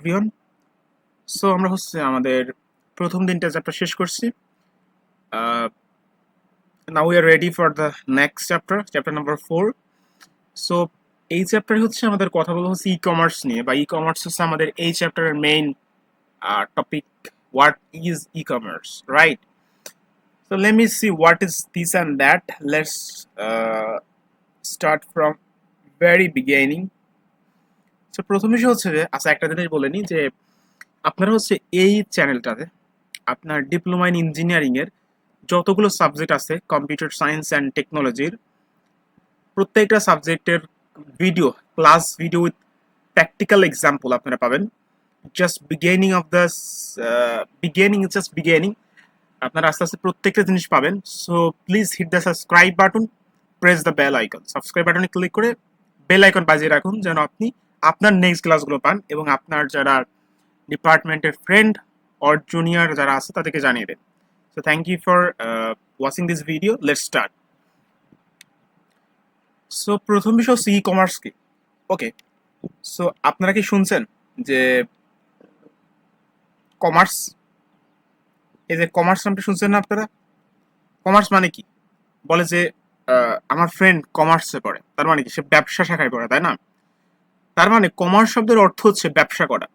Everyone so আমরা হচ্ছে আমাদের প্রথম দিনটা চ্যাপ্টার শেষ করছি now we are ready for the next chapter chapter number four so এই চ্যাপ্টারে হচ্ছে আমাদের কথা বলা হচ্ছে ই কমার্স নিয়ে বা ই কমার্স হচ্ছে আমাদের এই চ্যাপ্টারের main topic what is e commerce right So let me see what is this and that. Uh, start from very beginning. So প্রথম বিষয় হচ্ছে যে আচ্ছা একটা জিনিস বলে যে, আপনারা হচ্ছে এই চ্যানেলটাতে আপনার ডিপ্লোমা ইন ইঞ্জিনিয়ারিং এর যতগুলো সাবজেক্ট আছে কম্পিউটার সায়েন্স অ্যান্ড টেকনোলজির প্রত্যেকটা সাবজেক্টের video class video with practical example আপনারা পাবেন। Just beginning of the beginning just beginning আপনারা আস্তে আস্তে প্রত্যেকটা জিনিস পাবেন। So please hit the subscribe button press the bell icon subscribe বাটনে ক্লিক করে বেল আইকন বাজিয়ে রাখুন যেন আপনি আপনার নেক্সট ক্লাসগুলো পান এবং আপনার যারা ডিপার্টমেন্টের ফ্রেন্ড অর জুনিয়র যারা আছে তাদেরকে জানিয়ে দেন। So thank you for watching this video let start so প্রথম বিষয় ই কমার্স কি। ওকে সো আপনারা কি শুনছেন যে কমার্স এই যে কমার্স নামটা শুনছেন না আপনারা? কমার্স মানে কি? বলে যে আমার ফ্রেন্ড কমার্সে পড়ে। তার মানে কি? সে ব্যবসা শাখায় পড়ে, তাই না? তার মানে কমার্স শব্দের অর্থ হচ্ছে ব্যবসা করা।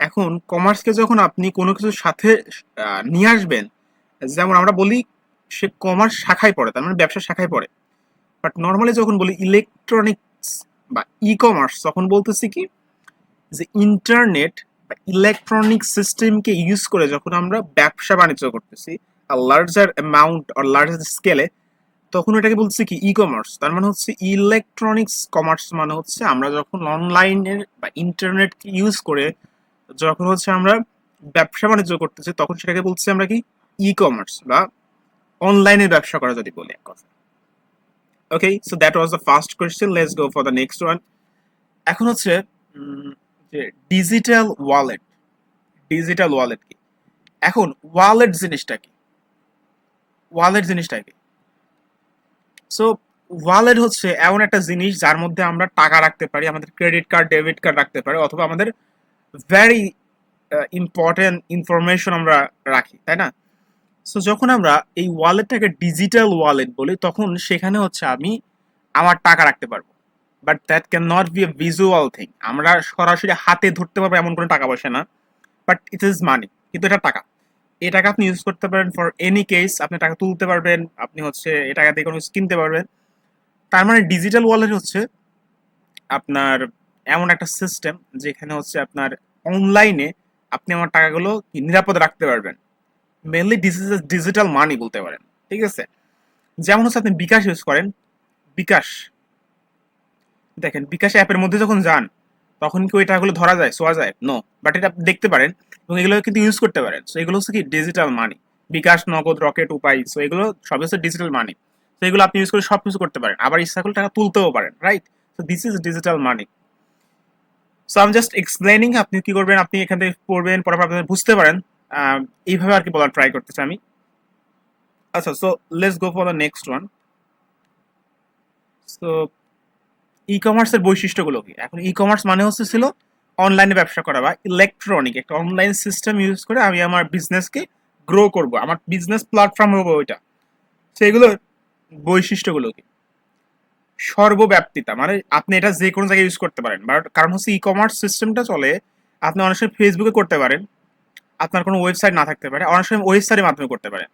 এখন কমার্সকে যখন আপনি কোনো কিছুর সাথে নিয়ে আসবেন, যেমন আমরা বলি সে কমার্স শাখায় পড়ে, তার মানে ব্যবসা শাখায় পড়ে। বাট নর্মালি যখন বলি ইলেকট্রনিক্স বা ই কমার্স তখন বলতেছি কি যে ইন্টারনেট বা ইলেকট্রনিক সিস্টেমকে ইউজ করে যখন আমরা ব্যবসা বাণিজ্য করতেছি লার্জার অ্যামাউন্ট আর লার্জার স্কেলে তখন এটাকে বলছে কি ই কমার্স তার মানে হচ্ছে ইলেকট্রনিক্স কমার্স মানে হচ্ছে আমরা যখন অনলাইনের বা ইন্টারনেটকে ইউজ করে যখন হচ্ছে আমরা ব্যবসা বাণিজ্য করতেছি, তখন সেটাকে বলছি আমরা কি ই কমার্স বা অনলাইনে ব্যবসা করা যদি বলি এক কথা okay so that was the first question let's go for the next one এখন হচ্ছে যে ডিজিটাল ওয়ালেট ডিজিটাল ওয়ালেট কি? এখন ওয়ালেট জিনিসটা কি? ওয়ালেট জিনিসটা কি? সো ওয়ালেট হচ্ছে এমন একটা জিনিস যার মধ্যে আমরা টাকা রাখতে পারি, আমাদের ক্রেডিট কার্ড ডেবিট কার্ড রাখতে পারি, অথবা আমাদের ভেরি ইম্পর্টেন্ট ইনফরমেশন আমরা রাখি, তাই না? সো যখন আমরা এই ওয়ালেটটাকে ডিজিটাল ওয়ালেট বলি, তখন সেখানে হচ্ছে আমি আমার টাকা রাখতে পারব। But that can not be a visual thing আমরা সরাসরি হাতে ধরতে পারব এমন কোনো টাকা পয়সা না বাট ইট ইজ মানি কিন্তু এটা টাকা। এই টাকা আপনি ইউজ করতে পারেন ফর এনি কেস আপনি টাকা তুলতে পারবেন, আপনি হচ্ছে এই টাকা দিয়ে কোনো কিনতে পারবেন। তার মানে ডিজিটাল ওয়ালেট হচ্ছে আপনার এমন একটা সিস্টেম যেখানে হচ্ছে আপনার অনলাইনে আপনি আমার টাকাগুলো নিরাপদে রাখতে পারবেন। মেনলি ডিজিটাল মানি বলতে পারেন, ঠিক আছে? যেমন হচ্ছে আপনি বিকাশ ইউজ করেন, বিকাশ। দেখেন, বিকাশ অ্যাপের মধ্যে যখন যান, তখন কি ওই টাকাগুলো ধরা যায় শোয়া যায়? নো বাট এটা দেখতে পারেন এবং এগুলো কিন্তু ইউজ করতে পারেন। সো এগুলো হচ্ছে কি ডিজিটাল মানি বিকাশ, নগদ রকেট উপায় সো এগুলো সব হচ্ছে ডিজিটাল মানি তো এগুলো আপনি ইউজ করে সব কিছু করতে পারেন। আবার ইচ্ছা করলে টাকা তুলতেও পারেন right so this is digital money so আমি জাস্ট এক্সপ্লেনিং আপনি কি করবেন, আপনি এখান থেকে পড়বেন পরে আপনি বুঝতে পারেন। এইভাবে আর কি বলার ট্রাই করতেছি আমি। আচ্ছা so let's go for the next one so e কমার্সের বৈশিষ্ট্যগুলো কি? এখন ই কমার্স মানে হচ্ছে ছিল অনলাইনে ব্যবসা করা বা ইলেকট্রনিক একটা অনলাইন সিস্টেম ইউজ করে আমি আমার বিজনেসকে গ্রো করব, আমার বিজনেস প্ল্যাটফর্ম হব ওইটা। সেগুলোর বৈশিষ্ট্যগুলো কি সর্বব্যাপ্তিতা মানে আপনি এটা যে কোনো জায়গায় ইউজ করতে পারেন, বাট কারণ হচ্ছে ই কমার্স সিস্টেমটা চলে, আপনি অনেক সময় ফেসবুকে করতে পারেন, আপনার কোনো ওয়েবসাইট না থাকতে পারে, অনেক সময় ওয়েবসাইটের মাধ্যমে করতে পারেন।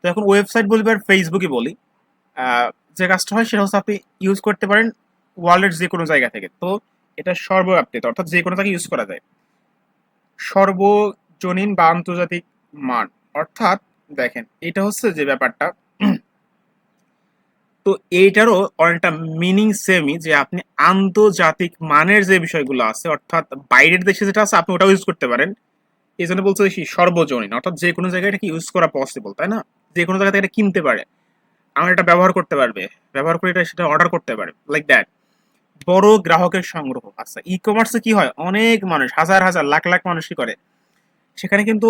তো এখন ওয়েবসাইট বলবি আর ফেসবুকই বলি যে কাজটা হয় সেটা হচ্ছে আপনি ইউজ করতে পারেন ওয়ার্ল্ডের যে কোনো জায়গা থেকে। তো এটা সর্বব্যাপ্তিত অর্থাৎ যে কোনো জায়গায় ইউজ করা যায়। সর্বজনীন বা আন্তর্জাতিক মান। অর্থাৎ দেখেন, এটা হচ্ছে যে ব্যাপারটা। তো এইটারও অনেকটা মিনিং সেমই যে আপনি আন্তর্জাতিক মানের যে বিষয়গুলো আছে, অর্থাৎ বাইরের দেশে যেটা আছে, আপনি ওটাও ইউজ করতে পারেন। এই জন্য বলছে কি, সর্বজনীন। অর্থাৎ যে কোনো জায়গায় এটাকে ইউজ করা পসিবল তাই না? যে কোনো জায়গা থেকে এটা কিনতে পারে। আমার এটা ব্যবহার করতে পারবে। ব্যবহার করে এটা সেটা অর্ডার করতে পারে লাইক দ্যাট বড় গ্রাহকের সংগ্রহ। আচ্ছা ই কমার্সে কি হয়? অনেক মানুষ, হাজার হাজার, লাখ লাখ মানুষই করে। সেখানে কিন্তু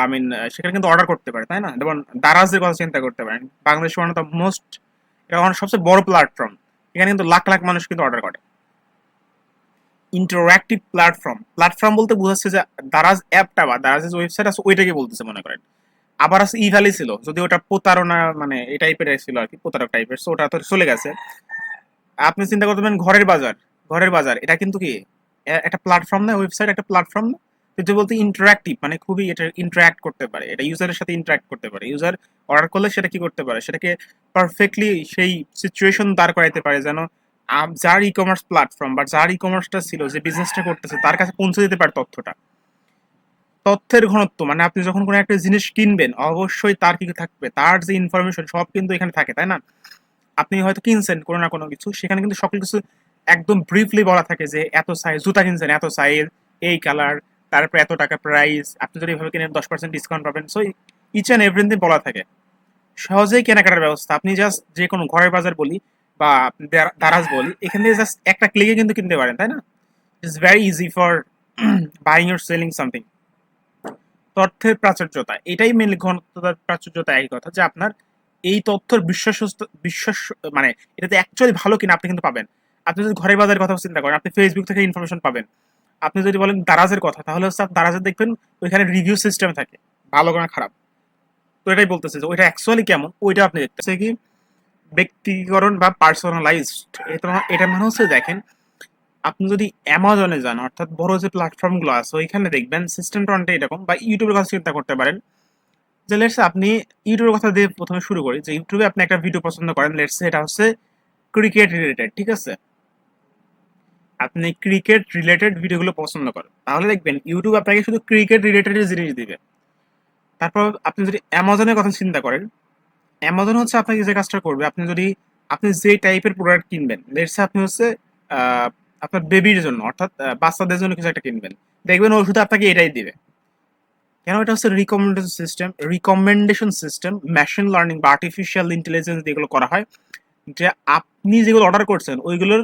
আই মিন সেখানে কিন্তু অর্ডার করতে পারে, তাই না? যেমন দারাজের কথা চিন্তা করতে পারেন। Bangladesh one of the most এটা সবচেয়ে বড় প্ল্যাটফর্ম এখানে কিন্তু লাখ লাখ মানুষ কিন্তু অর্ডার করে। ইন্টারঅ্যাক্টিভ প্ল্যাটফর্ম প্ল্যাটফর্ম বলতে বোঝাচ্ছে যে দারাজ অ্যাপটা বা দারাজের ওয়েবসাইট আছে, ওইটাকে বলতেছে, মনে করেন। আবার আছে ই ভ্যালি ছিল যদি ওটা প্রতারণা মানে এই টাইপের ছিল আর কি, প্রতারক টাইপের সো ওটা তো চলে গেছে। আপনি চিন্তা করতে পারেন ঘরের বাজার ঘরের বাজার। এটা কিন্তু কি? একটা প্ল্যাটফর্ম না ওয়েবসাইট একটা প্ল্যাটফর্ম না? কিন্তু বলতে ইন্টারাক্টিভ মানে খুবই এটা ইন্টারাক্ট করতে পারে। এটা ইউজারের সাথে ইন্টারাক্ট করতে পারে। ইউজার অর্ডার করলে সেটা কি করতে পারে? সেটাকে পারফেক্টলি সেই সিচুয়েশন দাঁড় করাইতে পারে যেন যার ই কমার্স প্ল্যাটফর্ম বা যার ই কমার্সটা ছিল, যে বিজনেসটা করতেছে, তার কাছে পৌঁছে দিতে পারে তথ্যটা। তথ্যের ঘনত্ব মানে আপনি যখন কোনো একটা জিনিস কিনবেন, অবশ্যই তার কি থাকবে? তার যে ইনফরমেশন সব কিন্তু এখানে থাকে, তাই না? আপনি হয়তো কিনছেন কোনো না কোনো কিছু, সেখানে কিন্তু সকল কিছু একদম ব্রিফলি বলা থাকে যে এত সাইজ জুতা কিনছেন এত সাইজ এই কালার তারপরে এত টাকা প্রাইস আপনি যদি এভাবে কিনেন দশ পার্সেন্ট ডিসকাউন্ট পাবেন। সো ইচ অ্যান্ড এভরিথিং বলা থাকে। সহজেই কেনাকাটার ব্যবস্থা, আপনি জাস্ট যে কোনো ঘরের বাজার বলি বা দারাজ বলি, এখান থেকে জাস্ট একটা ক্লিকে কিন্তু কিনতে পারেন, তাই না? It's very easy for buying your selling something তথ্যের প্রাচুর্যতা, এটাই মেনলি ঘনত্বতার প্রাচুর্যতা একই কথা যে আপনার এই তথ্যের বিশ্বাস বিশ্বাস মানে এটাতে অ্যাকচুয়ালি ভালো কিনা আপনি কিন্তু পাবেন। আপনি যদি ঘরের বাজারের কথা চিন্তা করেন, আপনি ফেসবুক থেকে ইনফরমেশন পাবেন। আপনি যদি বলেন দারাজের কথা, তাহলে হচ্ছে দারাজের দেখবেন ওইখানে রিভিউ সিস্টেম থাকে। ভালো না খারাপ। তো এটাই বলতেছে যে ওইটা অ্যাকচুয়ালি কেমন, ওইটা আপনি দেখতেছে কি? ব্যক্তিকরণ বা পার্সোনালাইজড এটা এটা মানে হচ্ছে দেখেন, আপনি যদি অ্যামাজনে যান, অর্থাৎ বড় যে প্ল্যাটফর্মগুলো আছে, ওইখানে দেখবেন সিস্টেমটা অনেকটা এরকম, বা ইউটিউবের কথা চিন্তা করতে পারেন যে লেটস আপনি ইউটিউবের কথা দিয়ে প্রথমে শুরু করি, যে ইউটিউবে আপনি একটা ভিডিও পছন্দ করেন লেটস এটা হচ্ছে ক্রিকেট রিলেটেড ঠিক আছে? আপনি ক্রিকেট রিলেটেড ভিডিওগুলো পছন্দ করেন। তাহলে দেখবেন ইউটিউব আপনাকে শুধু ক্রিকেট রিলেটেড জিনিস দিবে। তারপর আপনি যদি অ্যামাজনের কথা চিন্তা করেন, অ্যামাজন হচ্ছে আপনাকে যে কাজটা করবে, আপনি যদি, আপনি যে টাইপের প্রোডাক্ট কিনবেন লেটস আপনি হচ্ছে আপনার বেবির জন্য, অর্থাৎ বাচ্চাদের জন্য কিছু একটা কিনবেন, দেখবেন ও শুধু আপনাকে এটাই দিবে। কেন এটা হচ্ছে recommendation system recommendation system machine learning বা আর্টিফিশিয়াল ইন্টেলিজেন্স যেগুলো করা হয়, যে আপনি যেগুলো অর্ডার করছেন, ওইগুলোর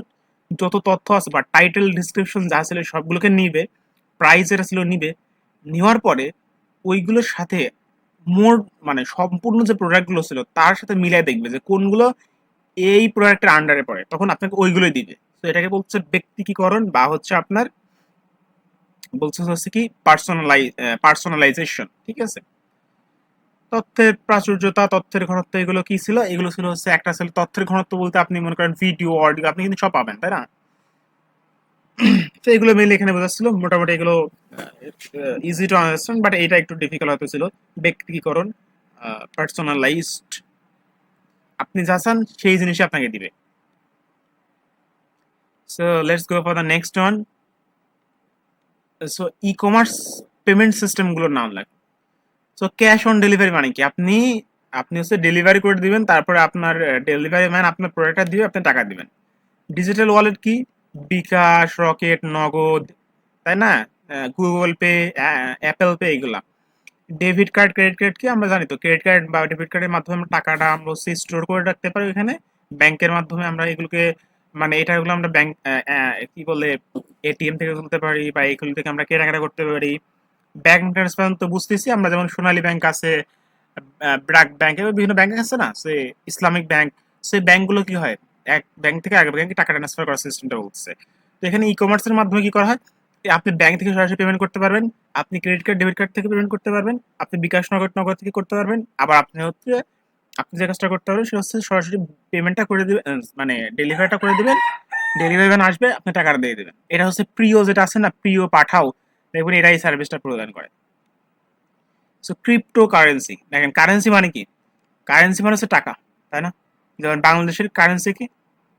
যত তথ্য আছে বা টাইটেল ডিসক্রিপশন যা ছিল সবগুলোকে নিবে প্রাইস যেটা ছিল নিবে, নেওয়ার পরে ওইগুলোর সাথে মোর মানে সম্পূর্ণ যে প্রোডাক্টগুলো ছিল, তার সাথে মিলাই দেখবে যে কোনগুলো এই প্রোডাক্টের আন্ডারে পড়ে। তখন আপনাকে ওইগুলোই দিবে। তো এটাকে বলছে ব্যক্তিকীকরণ বা হচ্ছে আপনার বলছে হচ্ছে কি পার্সোনালাই পার্সোনালাইজেশন ঠিক আছে? তথ্যের প্রাচুর্যতা, তথ্যের ঘনত্ব, এগুলো কি ছিল? এগুলো ছিল হচ্ছে একটা ছিল তথ্যের ঘনত্ব বলতে আপনি মনে করেন ভিডিও অডিও আপনি কিন্তু সব পাবেন, তাই না? তো এগুলো মেনলি এখানে বোঝাচ্ছিল মোটামুটি এগুলো ইজি টু আন্ডারস্ট্যান্ড বাট এটা একটু ডিফিকাল্ট হতে ছিল। ব্যক্তিকরণ পার্সোনালাইজড আপনি যা চান, সেই জিনিসই আপনাকে দিবে। So let's go for the next one so e commerce payment সিস্টেমগুলোর নাম লাগে। সো ক্যাশ অন ডেলিভারি মানে কি? আপনি আপনি হচ্ছে ডেলিভারি করে দিবেন, তারপরে আপনার ডেলিভারি ম্যান আপনার প্রোডাক্টটা দিবে আপনি টাকা দিবেন। ডিজিটাল ওয়ালেট কি? বিকাশ রকেট নগদ তাই না? গুগল পে অ্যাপেল পে এগুলা। ডেবিট কার্ড ক্রেডিট কার্ড কি? আমরা জানি তো ক্রেডিট কার্ড বা ডেবিট কার্ডের মাধ্যমে আমরা টাকাটা আমরা স্টোর করে রাখতে পারি। এখানে ব্যাংকের মাধ্যমে আমরা এগুলোকে মানে এটাগুলো আমরা ব্যাংক কি বলে এটিএম থেকে তুলতে পারি বা এগুলো থেকে আমরা কেনাকাটা করতে পারি। ব্যাংক ট্রান্সফার তো বুঝতেছি, আমরা যেমন সোনালী ব্যাংক আছে ব্র্যাক ব্যাংক এবার বিভিন্ন ব্যাংক আছে না, সে ইসলামিক ব্যাংক সেই ব্যাংকগুলো কি হয়? এক ব্যাংক থেকে আগে ব্যাংকে টাকা ট্রান্সফার করার সিস্টেমটা বলছে তো এখানে ই কমার্সের মাধ্যমে কি করা হয়? আপনি ব্যাংক থেকে সরাসরি পেমেন্ট করতে পারবেন, আপনি ক্রেডিট কার্ড ডেবিট কার্ড থেকে পেমেন্ট করতে পারবেন, আপনি বিকাশ নগদ নগদ থেকে করতে পারবেন, আবার আপনি হচ্ছে আপনি যে কাজটা করতে পারবেন সেটা হচ্ছে সরাসরি পেমেন্টটা করে দেবেন মানে ডেলিভারিটা করে দিবেন। ডেলিভারি ম্যান আসবে, আপনি টাকাটা দিয়ে দেবেন। এটা হচ্ছে প্রিয় যেটা আছে না প্রিয় পাঠাও। দেখবেন এরাই সার্ভিসটা প্রদান করে। সো ক্রিপ্টো কারেন্সি দেখেন কারেন্সি মানে কি? কারেন্সি মানে হচ্ছে টাকা, তাই না? যেমন বাংলাদেশের কারেন্সি কি?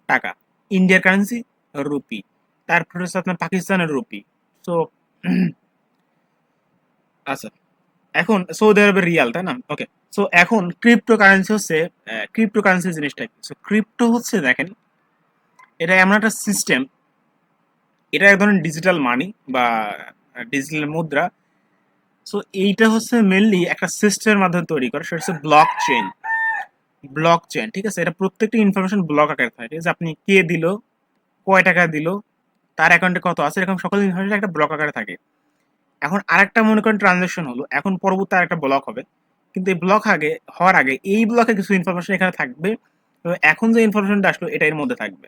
টাকা। ইন্ডিয়ার কারেন্সি রুপি তারপরে হচ্ছে আপনার পাকিস্তানের রুপি সো আচ্ছা। এখন সৌদি আরবের রিয়াল তাই না? ওকে সো এখন ক্রিপ্টো কারেন্সি হচ্ছে ক্রিপ্টো কারেন্সি জিনিসটা কি? সো ক্রিপ্টো হচ্ছে দেখেন, এটা এমন একটা সিস্টেম এটা এক ধরনের ডিজিটাল মানি বা ডিজিটাল মুদ্রা। সো এইটা হচ্ছে মেনলি একটা সিস্টেমের মাধ্যমে তৈরি করে, সেটা হচ্ছে ব্লক চেইন ব্লক চেইন ঠিক আছে? এটা প্রত্যেকটা ইনফরমেশন ব্লক আকারে থাকে যে আপনি কে দিল, কয় টাকা দিল, তার অ্যাকাউন্টে কত আছে, এরকম সকল ইনফরমেশন একটা ব্লক আকারে থাকে। এখন আরেকটা মনে করেন ট্রানজাকশন হলো, এখন পরবর্তী আরেকটা ব্লক হবে। কিন্তু এই ব্লক আগে, হওয়ার আগে এই ব্লকে কিছু ইনফরমেশন এখানে থাকবে তো এখন যে ইনফরমেশনটা আসলো, এটা এর মধ্যে থাকবে।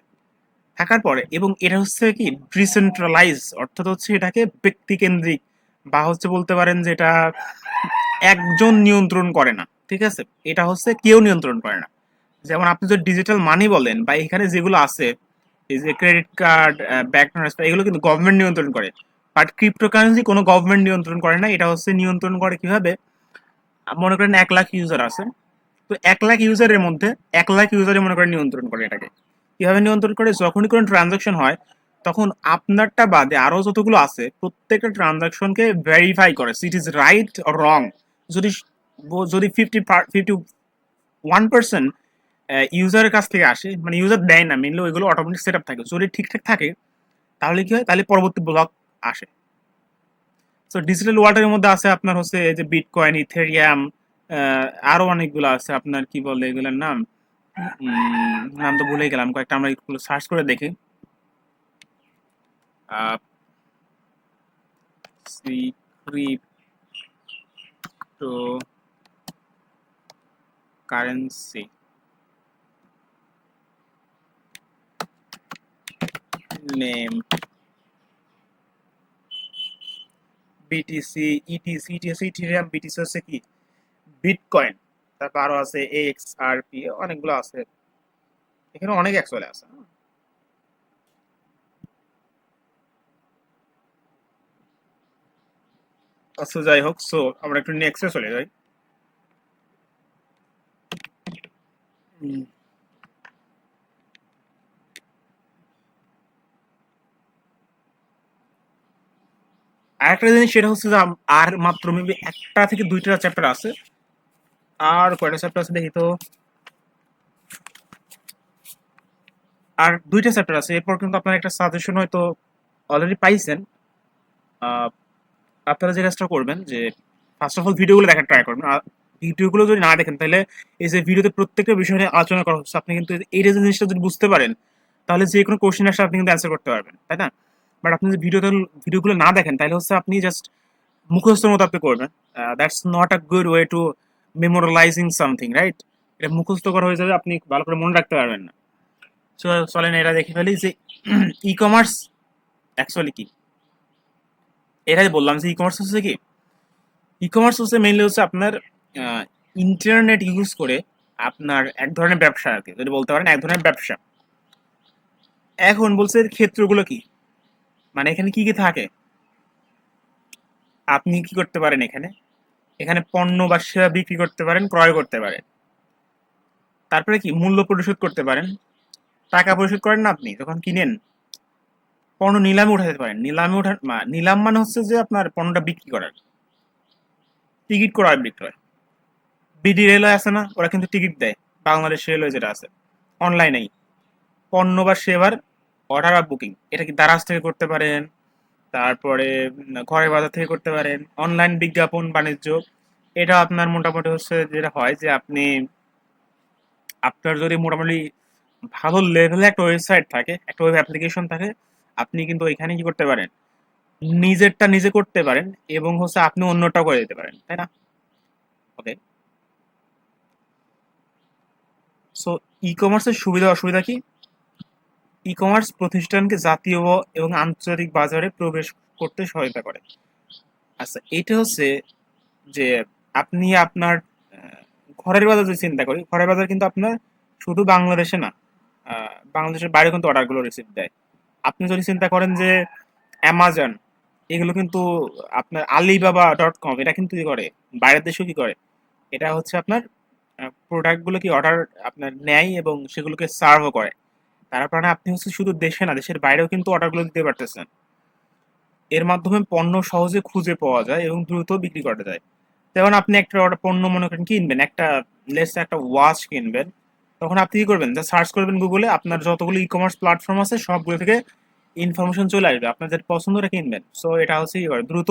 থাকার পরে, এবং এটা হচ্ছে কি? ডিসেন্ট্রালাইজ অর্থাৎ হচ্ছে এটাকে ব্যক্তিকেন্দ্রিক বা হচ্ছে বলতে পারেন যে এটা একজন নিয়ন্ত্রণ করে না, ঠিক আছে? এটা হচ্ছে কেউ নিয়ন্ত্রণ করে না। যেমন আপনি যদি ডিজিটাল মানি বলেন বা এখানে যেগুলো আছে, এই যে ক্রেডিট কার্ড ব্যাংক ট্রান্সফার এগুলো কিন্তু গভর্নমেন্ট নিয়ন্ত্রণ করে। বাট ক্রিপ্টোকারেন্সি কোনো গভর্নমেন্ট নিয়ন্ত্রণ করে না, এটা হচ্ছে নিয়ন্ত্রণ করে কীভাবে? মনে করেন এক লাখ ইউজার আছে, তো এক লাখ ইউজারের মধ্যে এক লাখ ইউজারে মনে করেন নিয়ন্ত্রণ করে এটাকে। কীভাবে নিয়ন্ত্রণ করে? যখনই কোনো ট্রানজাকশন হয়, তখন আপনারটা বাদে আরও যতগুলো আছে, প্রত্যেকটা ট্রানজাকশনকে ভেরিফাই করে ইট ইজ রাইট রং যদি যদি ফিফটি ফিফটি ওয়ান পার্সেন্ট ইউজারের কাছ থেকে আসে মানে ইউজার দেয় না মেনলি ওইগুলো অটোমেটিক সেট আপ থাকে। যদি ঠিকঠাক থাকে, তাহলে কি হয়? তাহলে পরবর্তী ব্লক আসে। তো ডিজিটাল ওয়ার্ল্ডের মধ্যে আছে আপনার হচ্ছে এই যে বিটকয়েন ইথেরিয়াম আরও অনেকগুলো আছে। আপনার কি বলে এগুলোর নাম? নাম তো ভুলে গেলাম। কয়েকটা আমরা এগুলো সার্চ করে দেখি। Crypto currency name BTC ETC ETC Ethereum BTC হচ্ছে কি? বিটকয়েন তারপর আরও আছে এক্স আর পি অনেকগুলো আছে। এখানে অনেক অ্যাকচুয়ালি আছে। আচ্ছা যাই হোক সো আমরা একটু নেক্সটে চলে যাই। উম, আরেকটা জিনিস সেটা হচ্ছে যে আর মাত্র মেবি একটা থেকে দুইটা চ্যাপ্টার আছে। আর কয়টা চ্যাপ্টার আছে দেখি তো। আর দুইটা চ্যাপ্টার আছে, এরপর কিন্তু আপনার একটা সাজেশন হয়তো অলরেডি পাইছেন। আপনারা যে কাজটা করবেন যে ফার্স্ট অফ অল ভিডিওগুলো দেখার ট্রাই করবেন। আর ভিডিওগুলো যদি না দেখেন, তাহলে এই যে ভিডিওতে প্রত্যেকটা বিষয় নিয়ে আলোচনা করা হচ্ছে। আপনি কিন্তু এই জিনিসটা যদি বুঝতে পারেন, তাহলে যে কোনো কোশ্চেন আসলে আপনি কিন্তু অ্যান্সার করতে পারবেন, তাই না? বাট আপনি যদি ভিডিওতে ভিডিওগুলো না দেখেন, তাহলে হচ্ছে আপনি জাস্ট মুখস্থর মতো আপনি করবেন। That's not a good way to memorializing something right এটা মুখস্থ করা হয়ে যাবে, আপনি ভালো করে মনে রাখতে পারবেন না। সো চলেন এটা দেখে ফেলি যে ই কমার্স অ্যাকচুয়ালি কি? এটাই বললাম যে ই কমার্স হচ্ছে কি? ই কমার্স হচ্ছে মেইনলি হচ্ছে আপনার ইন্টারনেট ইউজ করে আপনার এক ধরনের ব্যবসা আর কি। যদি বলতে পারেন, এক ধরনের ব্যবসা। এখন বলছে ক্ষেত্রগুলো কি? মানে এখানে কি কি থাকে? আপনি কি করতে পারেন এখানে? এখানে পণ্য বা সেবা বিক্রি করতে পারেন, ক্রয় করতে পারেন। তারপরে কি? মূল্য পরিশোধ করতে পারেন। টাকা পরিশোধ করেন না আপনি যখন কিনেন। পণ্য নিলামে উঠাতে পারেন। নিলামে উঠা নিলাম মানে হচ্ছে যে আপনার পণ্যটা বিক্রি করার। টিকিট ক্রয় বিক্রয়। বিডি রেলওয়ে আছে না? ওরা কিন্তু টিকিট দেয়। বাংলাদেশ রেলওয়ে যেটা আছে। অনলাইনেই। পণ্য বা সেবার অর্ডার আর বুকিং। এটা কি দারাজ থেকে করতে পারেন, তারপরে ঘরের বাজার থেকে করতে পারেন, অনলাইন বিজ্ঞাপন, বাণিজ্য, এটা আপনার মোটামুটি হচ্ছে যেটা হয় যে আপনি, আপনার যদি মোটামুটি ভালো লেভেলে একটা ওয়েবসাইট থাকে, একটা ওয়েব অ্যাপ্লিকেশন থাকে, আপনি কিন্তু এখানে কি করতে পারেন, নিজেরটা নিজে করতে পারেন এবং হচ্ছে আপনি অন্যটাও করে দিতে পারেন, তাই না? ওকে সো ই কমার্সের সুবিধা, অসুবিধা কি? ই কমার্স প্রতিষ্ঠানকে জাতীয় এবং আন্তর্জাতিক বাজারে প্রবেশ করতে সহায়তা করে। আচ্ছা এটা হচ্ছে যে আপনি আপনার ঘরের বাজার যদি চিন্তা করি, ঘরের বাজার কিন্তু আপনার শুধু বাংলাদেশে না বাংলাদেশের বাইরে কিন্তু অর্ডারগুলো রিসিভ দেয়। আপনি যদি চিন্তা করেন যে অ্যামাজন এগুলো কিন্তু আপনার আলিবাবা ডট কম এটা কিন্তু কি করে? বাইরের দেশেও কি করে? এটা হচ্ছে আপনার প্রোডাক্টগুলো কি অর্ডার আপনার নেয় এবং সেগুলোকে সার্ভও করে। তার কারণে আপনি হচ্ছে শুধু দেশে না, দেশের বাইরেও কিন্তু অর্ডারগুলো দিতে পারতেছেন। এর মাধ্যমে পণ্য সহজে খুঁজে পাওয়া যায় এবং দ্রুত বিক্রি করা যায়। যেমন আপনি একটা অর্ডার পণ্য মনে করেন কিনবেন, একটা লেস একটা ওয়াচ কিনবেন, তখন আপনি কি করবেন? যা সার্চ করবেন গুগলে আপনার যতগুলো ই কমার্স প্ল্যাটফর্ম আছে, সবগুলো থেকে ইনফরমেশন চলে আসবে, আপনার যেটা পছন্দ কিনবেন। সো এটা হচ্ছে কি দ্রুত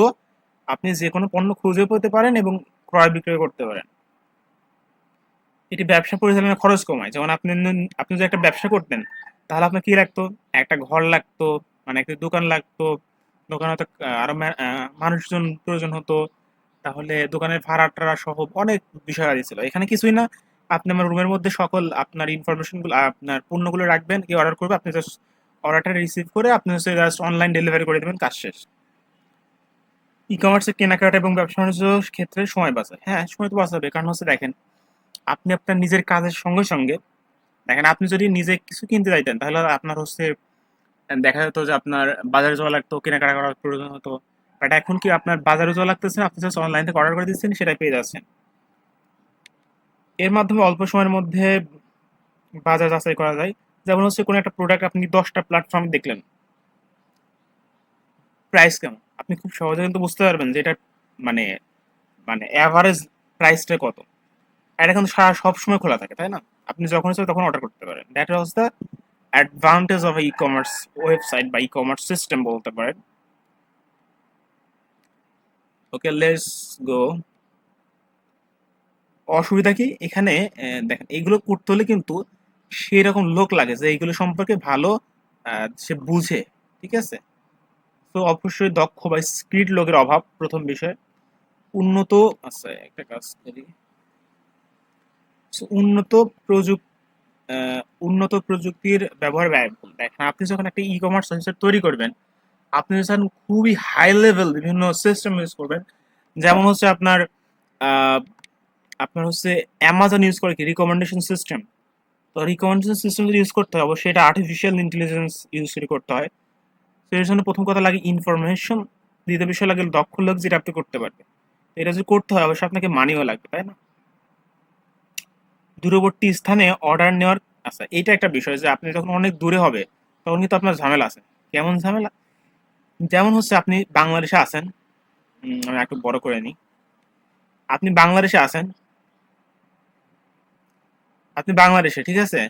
আপনি যে কোনো পণ্য খুঁজে পেতে পারেন এবং ক্রয় বিক্রয় করতে পারেন। এটি ব্যবসা পরিচালনার খরচ কমায়। যেমন আপনি আপনি যদি একটা ব্যবসা করতেন তাহলে আপনার কি লাগতো? একটা ঘর লাগতো মানে একটা দোকান লাগতো, দোকানে হয়তো আরও মানুষজন প্রয়োজন হতো, তাহলে দোকানের ভাড়া টাড়া সহ অনেক বিষয় ছিল। এখানে কিছুই না, আপনি আমার রুমের মধ্যে সকল আপনার ইনফরমেশনগুলো আপনার পণ্যগুলো রাখবেন কি অর্ডার করবে, আপনি জাস্ট অর্ডারটা রিসিভ করে আপনি হচ্ছে জাস্ট অনলাইন ডেলিভারি করে দেবেন, কাজ শেষ। ই কমার্সের কেনাকাটা এবং ব্যবসা বাণিজ্য ক্ষেত্রে সময় বাঁচায়। হ্যাঁ সময় তো বাঁচাবে, কারণ হচ্ছে দেখেন, আপনি আপনার নিজের কাজের সঙ্গে সঙ্গে দেখেন, আপনি যদি নিজে কিছু কিনতে চাইতেন, তাহলে আপনার হচ্ছে, দেখা যেত যে আপনার বাজারে যাওয়া লাগতো, কেনাকাটা করার প্রয়োজন হতো। বাট এখন কি আপনার বাজারে যাওয়া লাগতেছে আপনি জাস্ট অনলাইন থেকে অর্ডার করে দিচ্ছেন, সেটাই পেয়ে যাচ্ছেন। এর মাধ্যমে অল্প সময়ের মধ্যে বাজার যাচাই করা যায়। যেমন হচ্ছে, কোনো একটা প্রোডাক্ট আপনি দশটা প্ল্যাটফর্মে দেখলেন। প্রাইস কেমন? আপনি খুব সহজে কিন্তু বুঝতে পারবেন যে এটা মানে মানে অ্যাভারেজ প্রাইসটা কত। এটা কিন্তু সারা সবসময় খোলা থাকে, তাই না? আপনি যখন ইচ্ছা তখন অর্ডার করতে পারেন। That was the advantage of e commerce website বা ই কমার্স সিস্টেম বলতে পারেন। ওকে লেটস গো অসুবিধা কি? এখানে দেখেন, এইগুলো করতে হলে কিন্তু সেরকম লোক লাগে যে এইগুলো সম্পর্কে ভালো সে বুঝে, ঠিক আছে? তো অবশ্যই দক্ষ বা স্কিড লোকের অভাব, প্রথম বিষয়। উন্নত আচ্ছা একটা কাজ করি। উন্নত প্রযুক আহ, উন্নত প্রযুক্তির ব্যবহার ব্যয়বহুল দেখেন আপনি যখন একটা ই কমার্স ওয়েবসাইট তৈরি করবেন আপনি যখন খুবই হাই লেভেল বিভিন্ন সিস্টেম ইউজ করবেন যেমন হচ্ছে আপনার আপনার হচ্ছে অ্যামাজন ইউজ করে কি? রিকমেন্ডেশন সিস্টেম তো রিকমেন্ডেশন সিস্টেম যদি ইউজ করতে হয় অবশ্যই এটা আর্টিফিশিয়াল ইন্টেলিজেন্স ইউজ করে করতে হয়। তো এর জন্য প্রথম কথা লাগে ইনফরমেশন দ্বিতীয় বিষয় লাগে দক্ষ লোক যেটা আপনি করতে পারবেন। এটা যদি করতে হয় অবশ্যই আপনাকে মানিও লাগবে তাই না? দূরবর্তী স্থানে অর্ডার নেওয়ার আচ্ছা এইটা একটা বিষয় যে আপনি যখন অনেক দূরে হবে, তখন কিন্তু আপনার ঝামেলা আছে। কেমন ঝামেলা? যেমন হচ্ছে আপনি বাংলাদেশে আছেন আমি একটু বড় করে নিই। আপনি বাংলাদেশে আছেন, আপনি বাংলাদেশে, ঠিক আছে?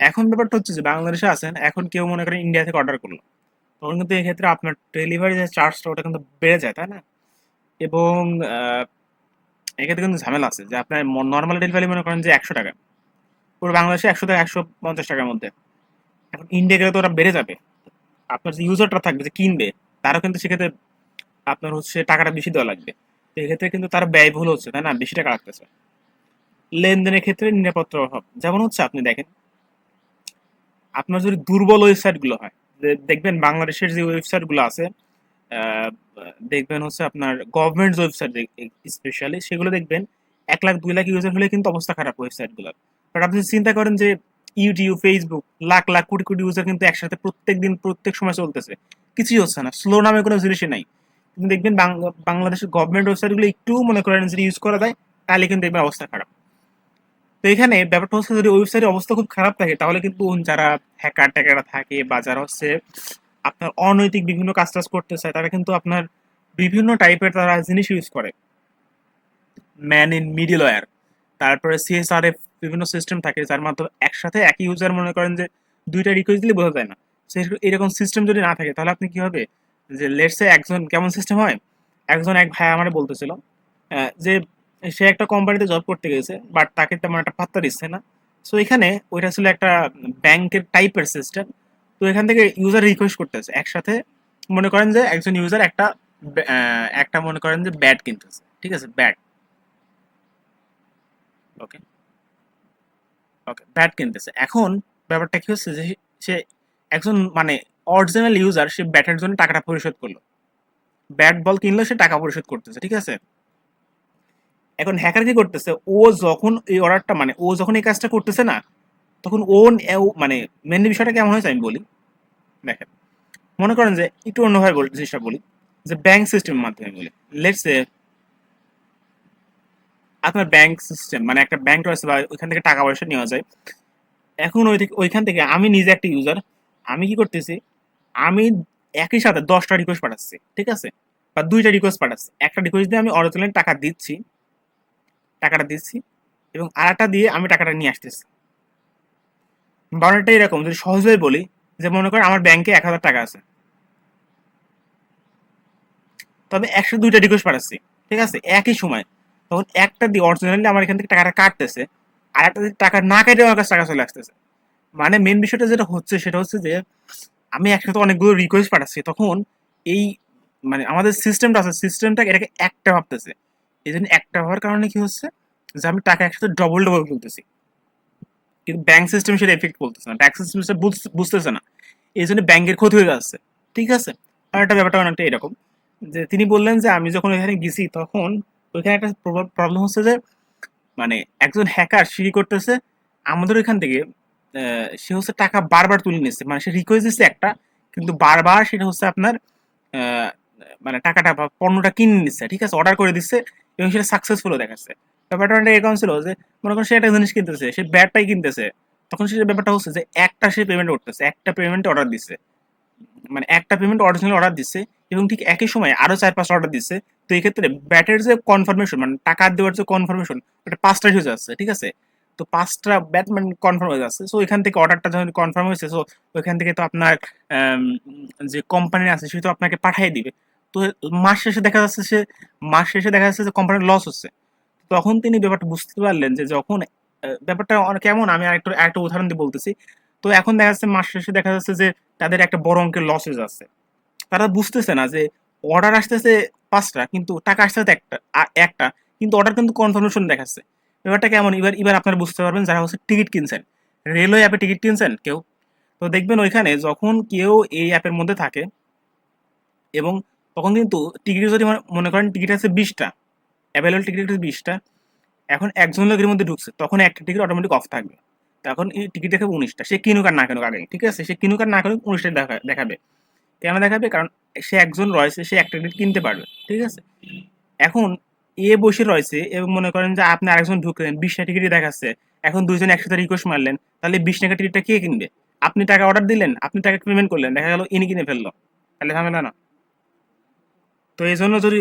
এখন ব্যাপারটা হচ্ছে যে বাংলাদেশে আছেন, এখন কেউ মনে করেন ইন্ডিয়া থেকে অর্ডার করল। তখন কিন্তু এক্ষেত্রে আপনার ডেলিভারি যে চার্জটা ওটা কিন্তু বেড়ে যায়, তাই না? এবং এক্ষেত্রে কিন্তু ঝামেলা আছে যে আপনার নর্মাল ডেলিভারি মনে করেন যে একশো টাকা। পুরো বাংলাদেশে একশো থেকে একশো পঞ্চাশ টাকার মধ্যে। এখন ইন্ডিয়া গেলে তো ওটা বেড়ে যাবে। আপনার যে ইউজারটা থাকবে, যে কিনবে, তারও কিন্তু সেক্ষেত্রে আপনার হচ্ছে টাকাটা বেশি দেওয়া লাগবে। তো এক্ষেত্রে কিন্তু তার ব্যয়বহুল হচ্ছে, তাই না? বেশি টাকা লাগতেছে। লেনদেনের ক্ষেত্রে নিরাপত্তার অভাব। যেমন হচ্ছে আপনি দেখেন, আপনার যদি দুর্বল ওয়েবসাইটগুলো হয় দেখবেন বাংলাদেশের যে ওয়েবসাইটগুলো আছে দেখবেন হচ্ছে আপনার গভর্নমেন্ট ওয়েবসাইট স্পেশালি সেগুলো দেখবেন, এক লাখ, দুই লাখ ইউজার হলে কিন্তু অবস্থা খারাপ ওয়েবসাইটগুলোর বাট আপনি চিন্তা করেন যে YouTube Facebook lakh lakh, crore crore user কিন্তু একসাথে প্রত্যেক দিন প্রত্যেক সময় চলতেছে, কিছুই হচ্ছে না স্লো নামে কোনো জিনিসই নাই। কিন্তু দেখবেন বাংলাদেশের গভর্নমেন্ট ওয়েবসাইটগুলো একটু মনে করেন যদি ইউজ করা যায়, তাহলে কিন্তু দেখবেন অবস্থা খারাপ। তো এখানে ব্যাপারটা হচ্ছে যদি ওয়েবসাইটের অবস্থা খুব খারাপ থাকে, তাহলে কিন্তু যারা হ্যাকার ট্যাকাররা থাকে বা যারা হচ্ছে আপনার অনৈতিক বিভিন্ন কাজ টাজ করতে চায়, তারা কিন্তু আপনার বিভিন্ন টাইপের তারা জিনিস ইউজ করে। ম্যান ইন মিডিল ওয়ার তারপরে সিএসআর এফ বিভিন্ন সিস্টেম থাকে, যার মাধ্যমে একসাথে একই ইউজার মনে করেন যে দুইটা রিকোয়েস্ট দিলে বোঝা যায় না। এরকম সিস্টেম যদি না থাকে, তাহলে আপনি কি হবে? যে লেটসে একজন, কেমন সিস্টেম হয়? একজন এক ভাই আমার বলতেছিল যে সে একটা কোম্পানিতে জব করতে গেছে বাট তাকে তেমন একটা পাত্তা দিচ্ছে না। সো এখানে ওইটা ছিল একটা ব্যাংকের টাইপের সিস্টেম তো এখান থেকে ইউজার রিকোয়েস্ট করতেছে। একসাথে মনে করেন যে একজন ইউজার একটা একটা মনে করেন যে ব্যাট কিনতেছে। ঠিক আছে? ব্যাট ওকে ওকে ব্যাট কিনতেছে। এখন ব্যাপারটা কি হচ্ছে যে সে একজন মানে অরিজিনাল ইউজার সে ব্যাটের জন্য টাকাটা পরিশোধ করল। ব্যাট বল কিনলো, সে টাকা পরিশোধ করতেছে। ঠিক আছে? এখন হ্যাকার কি করতেছে? ও যখন এই অর্ডারটা মানে ও যখন এই কাজটা করতেছে না তখন ও ন- ও- মানে মেনলি বিষয়টা কেমন হয়েছে আমি বলি? দেখেন, মনে করেন যে একটু অন্যভাবে বল- জিনিসটা বলি, যে ব্যাংক সিস্টেমের মাধ্যমে বলি। লেটস আপনার ব্যাংক সিস্টেম মানে একটা ব্যাংক রয়েছে বা ওইখান থেকে টাকা পয়সা নেওয়া যায়। এখন ওই থেকে ওইখান থেকে আমি নিজে একটা ইউজার আমি কি করতেছি? আমি একই সাথে দশটা রিকোয়েস্ট পাঠাচ্ছি, ঠিক আছে? বা দুইটা রিকোয়েস্ট পাঠাচ্ছি। একটা রিকোয়েস্ট দিয়ে আমি অরিজিনাল টাকা দিচ্ছি, টাকাটা দিচ্ছি এবং আরেকটা দিয়ে আমি টাকাটা নিয়ে আসতেছি। বারোটা এরকম, যদি সহজভাবে বলি, যে মনে করেন আমার ব্যাংকে এক হাজার টাকা আছে। তবে একশো দুইটা রিকোয়েস্ট পাঠাচ্ছি, ঠিক আছে? একই সময়। তখন একটা দিয়ে অরিজিনালি আমার এখান থেকে টাকাটা কাটতেছে, আর একটা দিয়ে টাকা না কেটে আমার কাছে টাকা চলে আসতেছে। মানে মেন বিষয়টা যেটা হচ্ছে, সেটা হচ্ছে যে, আমি একসাথে অনেকগুলো রিকোয়েস্ট পাঠাচ্ছি, তখন এই মানে আমাদের সিস্টেমটা আছে সিস্টেমটা এটাকে একটা ভাবতেছে। এই জন্য একটা হওয়ার কারণে কি হচ্ছে, যে আমি টাকা একসাথে ডবল ডবল তুলতেছি কিন্তু ব্যাংক সিস্টেম সেটা এফেক্ট বলতেছে না। ব্যাংক সিস্টেম সেটা বুঝতেছে না। এই জন্য ব্যাংকের ক্ষতি হয়ে যাচ্ছে। ঠিক আছে? আর একটা ব্যাপারটা অনেকটা এরকম। যে তিনি বললেন যে, আমি যখন এখানে গেছি, তখন ওইখানে একটা প্রবলেম হচ্ছে যে মানে একজন হ্যাকার সিঁড়ি করতেছে। আমাদের ওইখান থেকে সে হচ্ছে টাকা বারবার তুলে নিচ্ছে। মানে সে রিকোয়েস্ট দিচ্ছে একটা, কিন্তু বারবার সেটা হচ্ছে আপনার মানে টাকাটা পণ্যটা কিনে নিচ্ছে। ঠিক আছে? অর্ডার করে দিচ্ছে। এবং সেটা সাকসেসফুলও দেখাচ্ছে। ব্যাপারটা অনেকটা এরকম ছিল যে, মনে করেন সে একটা জিনিস কিনতেছে, সে ব্যাটটাই কিনতেছে, তখন সে ব্যাপারটা হচ্ছে যে, একটা সে পেমেন্ট করতেছে একটা পেমেন্ট অর্ডার দিচ্ছে। মানে একটা পেমেন্ট অরিজিনাল অর্ডার দিচ্ছে এবং ঠিক একই সময় আরও চার পাঁচটা অর্ডার দিচ্ছে। তো এই ক্ষেত্রে ব্যাটের যে কনফার্মেশন মানে টাকা দেওয়ার যে কনফার্মেশন ওটা পাঁচটা হয়ে যাচ্ছে, ঠিক আছে? তো পাঁচটা ব্যাটম্যান কনফার্ম হয়ে যাচ্ছে। সো এখান থেকে অর্ডারটা যখন কনফার্ম হয়েছে সো ওইখান থেকে তো আপনার যে কোম্পানি আছে, সে তো আপনাকে পাঠিয়ে দিবে। তো মাস শেষে দেখা যাচ্ছে সে, মাস শেষে দেখা যাচ্ছে যে কোম্পানির লস হচ্ছে। তখন তিনি ব্যাপারটা বুঝতে পারলেন যে যখন ব্যাপারটা কেমন, আমি আরেকটু একটা উদাহরণ দিয়ে বলতেছি। তো এখন দেখা যাচ্ছে মাস শেষে দেখা যাচ্ছে যে তাদের একটা বড় অঙ্কের লস হয়ে যাচ্ছে। তারা বুঝতেছে না যে অর্ডার আসতেছে পাঁচটা, কিন্তু টাকা আসতেছে একটা একটা, কিন্তু অর্ডার কিন্তু কনফার্মেশন দেখাচ্ছে। ব্যাপারটা কেমন? এবার এবার আপনারা বুঝতে পারবেন যারা হচ্ছে টিকিট কিনছেন। রেলওয়ে অ্যাপে টিকিট কিনছেন কেউ? তো দেখবেন ওইখানে যখন কেউ এই অ্যাপের মধ্যে থাকে এবং তখন কিন্তু টিকিট যদি মনে- করেন টিকিট আছে বিশটা অ্যাভেলেবল টিকিট আছে বিশটা, এখন একজন লোকের মধ্যে ঢুকছে, তখন একটা টিকিট অটোমেটিক অফ থাকবে। তখন এই টিকিট দেখাবে উনিশটা, সে কিনুক আর না কিনুক আগে, ঠিক আছে? সে কিনুক আর না কিনুক উনিশটা দেখা দেখাবে। কেন দেখাবে? কারণ সে একজন রয়েছে, সে একটা টিকিট কিনতে পারবে, ঠিক আছে? এখন এ বসে রয়েছে এবং মনে করেন যে আপনি আরেকজন ঢুকলেন, বিশটা টিকিটই দেখাচ্ছে, এখন দুইজন একসাথে রিকোয়েস্ট মারলেন, তাহলে বিশ টাকা টিকিটটা কে কিনবে? আপনি টাকা অর্ডার দিলেন, আপনি টাকা পেমেন্ট করলেন, দেখা গেল ইনি কিনে ফেলল, তাহলে ঝামেলা না। তো এই জন্য যদি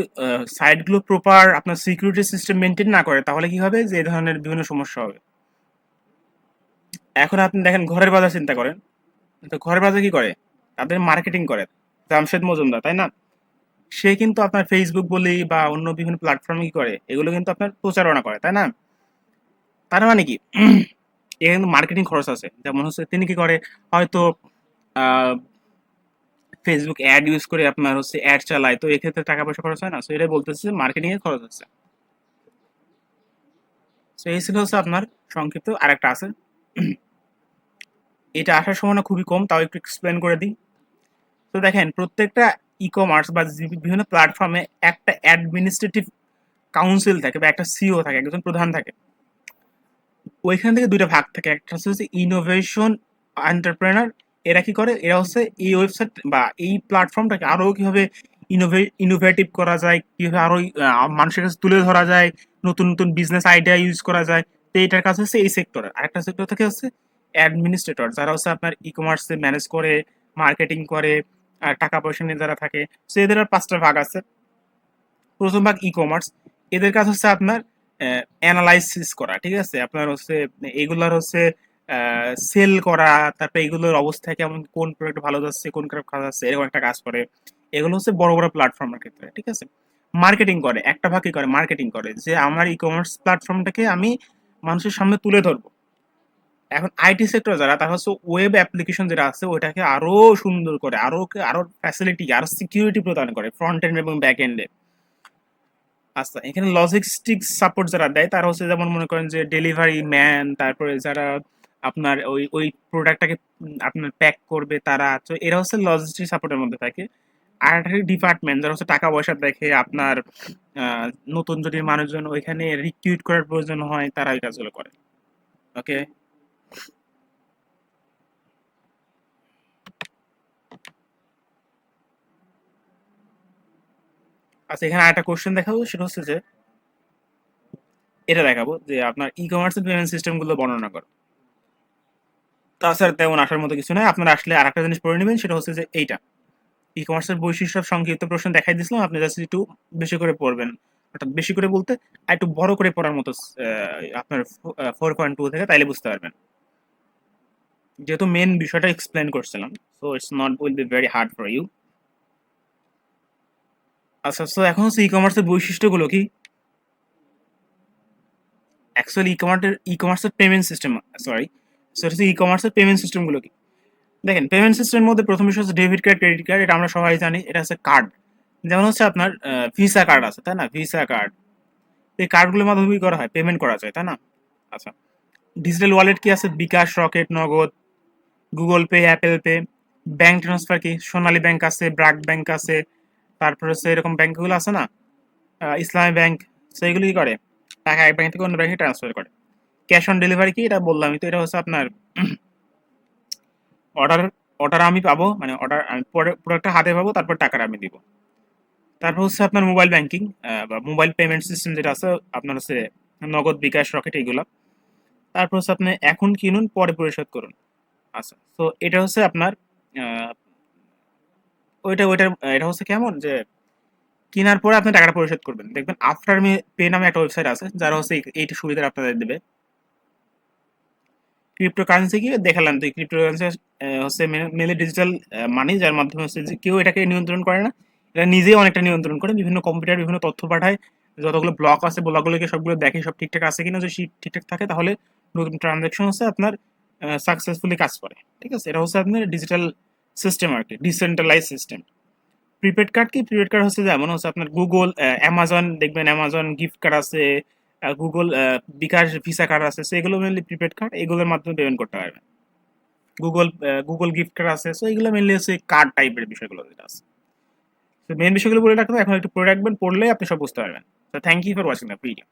সাইটগুলো প্রপার আপনার সিকিউরিটি সিস্টেম মেনটেন না করে, তাহলে কি হবে? যে এই ধরনের বিভিন্ন সমস্যা হবে। এখন আপনি দেখেন, ঘরের বাজার চিন্তা করেন। তো ঘরের বাজার কি করে? তাদের মার্কেটিং করে। জামশেদ মজুমদার, তাই না? সে কিন্তু আপনার ফেসবুক বলি বা অন্য বিভিন্ন প্ল্যাটফর্মে কি করে? এগুলো কিন্তু আপনার প্রচারণা করে, তাই না? তার মানে কি? এখানে মার্কেটিং খরচ আছে। যেমন হচ্ছে, তিনি কি করে? হয়তো ফেসবুক অ্যাড ইউজ করে আপনার হচ্ছে অ্যাড চালায়। তো এক্ষেত্রে টাকা পয়সা খরচ হয় না? সো এটাই বলতেছে মার্কেটিং এর খরচ আছে সো এই ছিল হচ্ছে আপনার সংক্ষিপ্ত আরেকটা আছে। এটা আসার সম্ভাবনা খুবই কম, তাও একটু এক্সপ্লেন করে দিই। তো দেখেন, প্রত্যেকটা ই কমার্স বা বিভিন্ন প্ল্যাটফর্মে একটা অ্যাডমিনিস্ট্রেটিভ কাউন্সিল থাকে বা একটা সিও থাকে, একজন প্রধান থাকে। ওইখান থেকে দুইটা ভাগ থাকে। একটা হচ্ছে ইনোভেশন এন্টারপ্রেনার এরা কি করে? এরা হচ্ছে এই ওয়েবসাইট বা এই প্ল্যাটফর্মটাকে আরও কীভাবে ইনোভে ইনোভেটিভ করা যায়, কীভাবে আরও মানুষের কাছে তুলে ধরা যায়, নতুন নতুন বিজনেস আইডিয়া ইউজ করা যায়, তো এটার কাজ হচ্ছে এই সেক্টরে আরেকটা সেক্টর থেকে হচ্ছে অ্যাডমিনিস্ট্রেটর যারা হচ্ছে আপনার ই কমার্সে ম্যানেজ করে মার্কেটিং করে, আর টাকা পয়সা নিয়ে যারা থাকে সো এদের আর পাঁচটা ভাগ আছে। প্রথম ভাগ ই কমার্স এদের কাজ হচ্ছে আপনার অ্যানালাইসিস করা, ঠিক আছে? আপনার হচ্ছে, এগুলার হচ্ছে সেল করা, তারপরে এগুলোর অবস্থা কেমন, কোন প্রোডাক্ট ভালো যাচ্ছে, কোন খারাপ খারাপ যাচ্ছে, এরকম একটা কাজ করে। এগুলো হচ্ছে বড় বড় প্ল্যাটফর্মের ক্ষেত্রে, ঠিক আছে? মার্কেটিং করে, একটা ভাগ কি করে মার্কেটিং করে, যে আমার ই কমার্স প্ল্যাটফর্মটাকে আমি মানুষের সামনে তুলে ধরবো। এখন আইটি সেক্টর যারা, তারা হচ্ছে ওয়েব অ্যাপ্লিকেশন যেটা আছে ওটাকে আরও সুন্দর করে, আরও আরও ফ্যাসিলিটি আরও সিকিউরিটি প্রদান করে ফ্রন্ট এন্ড এবং ব্যাক এন্ডে আচ্ছা এখানে লজিস্টিক সাপোর্ট যারা দেয়, তারা হচ্ছে যেমন মনে করেন যে ডেলিভারি ম্যান তারপরে যারা আপনার ওই ওই প্রোডাক্টটাকে আপনার প্যাক করবে তারা, তো এরা হচ্ছে লজিস্টিক সাপোর্টের মধ্যে থাকে। আর একটা ডিপার্টমেন্ট যারা হচ্ছে টাকা পয়সা দেখে আপনার নতুন যদি মানুষজন ওইখানে রিক্রুইট করার প্রয়োজন হয়, তারা ওই কাজগুলো করে। ওকে আচ্ছা এখানে একটা কোশ্চেন দেখাবো, সেটা হচ্ছে যে, এটা দেখাবো যে আপনার ই কমার্সের পেমেন্ট সিস্টেমগুলো বর্ণনা করো। তাছাড়া তেমন আসার মতো কিছু নয় আপনারা আসলে আর একটা জিনিস পড়ে নেবেন, সেটা হচ্ছে যে এইটা। ই কমার্সের বৈশিষ্ট্য সংক্ষিপ্ত প্রশ্ন দেখাই দিয়েছিলাম আপনি জাস্ট একটু বেশি করে পড়বেন। অর্থাৎ বেশি করে বলতে একটু বড় করে পড়ার মতো আপনার ফোর পয়েন্ট টু থেকে, তাইলে বুঝতে পারবেন। যেহেতু মেন বিষয়টা এক্সপ্লেন করছিলাম so it's not will be very hard for you আচ্ছা সো এখন হচ্ছে ই কমার্সের বৈশিষ্ট্যগুলো কি? অ্যাকচুয়ালি ই কমার্সের ই কমার্সের পেমেন্ট সিস্টেম সরি সো হচ্ছে ই কমার্সের পেমেন্ট সিস্টেমগুলো কি? দেখেন পেমেন্ট সিস্টেমের মধ্যে প্রথম বিষয় হচ্ছে ডেবিট কার্ড ক্রেডিট কার্ড এটা আমরা সবাই জানি, এটা হচ্ছে কার্ড যেমন হচ্ছে আপনার ভিসা কার্ড আছে, তাই না? ভিসা কার্ড এই কার্ডগুলোর মাধ্যমে করা হয়? পেমেন্ট করা যায়, তাই না? আচ্ছা। ডিজিটাল ওয়ালেট কি আছে? BKash Rocket Nagad Google Pay Apple Pay bank transfer কি? সোনালী ব্যাংক আছে ব্রাক ব্যাংক আছে, তারপর হচ্ছে এরকম ব্যাংকগুলো আছে না? ইসলামী ব্যাংক সেইগুলো কি করে? টাকা এক ব্যাংক থেকে অন্য ব্যাংকে ট্রান্সফার করে। ক্যাশ অন ডেলিভারি কি? এটা বললামই তো, এটা হচ্ছে আপনার অর্ডার অর্ডার আমি পাবো মানে অর্ডার আমি প্রোডাক্টটা হাতে পাবো, তারপর টাকাটা আমি দিব। তারপর হচ্ছে আপনার মোবাইল ব্যাংকিং বা মোবাইল পেমেন্ট সিস্টেম যেটা আছে, আপনার হচ্ছে নগদ, বিকাশ, রকেট এইগুলো। তারপর হচ্ছে আপনি এখন কিনুন, পরে পরিশোধ করুন। আচ্ছা তো এটা হচ্ছে আপনার ওইটা, ওইটার, এটা হচ্ছে কেমন যে, কেনার পরে আপনি টাকাটা পরিশোধ করবেন। দেখবেন আফটার পে নামে একটা ওয়েবসাইট আছে, যারা হচ্ছে এই- এইটা সুবিধা আপনাদের দেবে। ক্রিপ্টো কারেন্সি কি? দেখালাম তো ক্রিপ্টো কারেন্সি হচ্ছে মেনলি ডিজিটাল মানি যার মাধ্যমে হচ্ছে যে কেউ এটাকে নিয়ন্ত্রণ করে না। এটা নিজেই অনেকটা নিয়ন্ত্রণ করে, বিভিন্ন কম্পিউটার বিভিন্ন তথ্য পাঠায়, যতগুলো ব্লক আছে ব্লকগুলোকে সবগুলো দেখে সব ঠিকঠাক আছে কিনা, যদি ঠিকঠাক থাকে, তাহলে নতুন ট্রানজাকশন হচ্ছে আপনার সাকসেসফুলি কাজ করে। ঠিক আছে? এটা হচ্ছে আপনার ডিজিটাল সিস্টেম আর কি ডিসেন্ট্রালাইজ সিস্টেম প্রিপেড কার্ড কি? প্রিপেড কার্ড হচ্ছে যেমন হচ্ছে আপনার গুগল অ্যামাজন দেখবেন অ্যামাজন গিফট কার্ড আছে গুগল বিকাশ ভিসা কার্ড আছে সেগুলো মেনলি প্রিপেড কার্ড এগুলোর মাধ্যমে পেমেন্ট করতে পারবেন গুগল গুগল গিফট কার্ড আছে সো এগুলো মেনলি হচ্ছে কার্ড টাইপের বিষয়গুলো যেটা আছে। তো মেন বিষয়গুলো বলে রাখবেন এখন একটু পড়ে রাখবেন, পড়লে আপনি সব বুঝতে পারবেন। তো thank you for watching the video